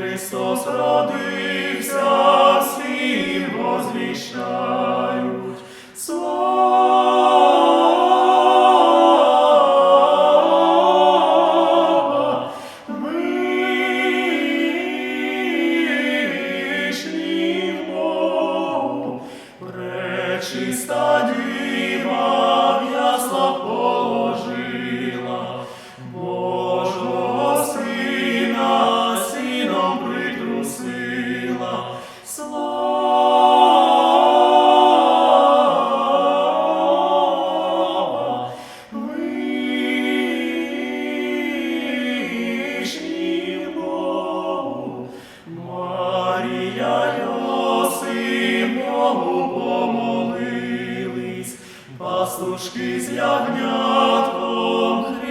Христос родився, всі возвіщають. Слава пречиста діва пастушки з ягнятком Христом.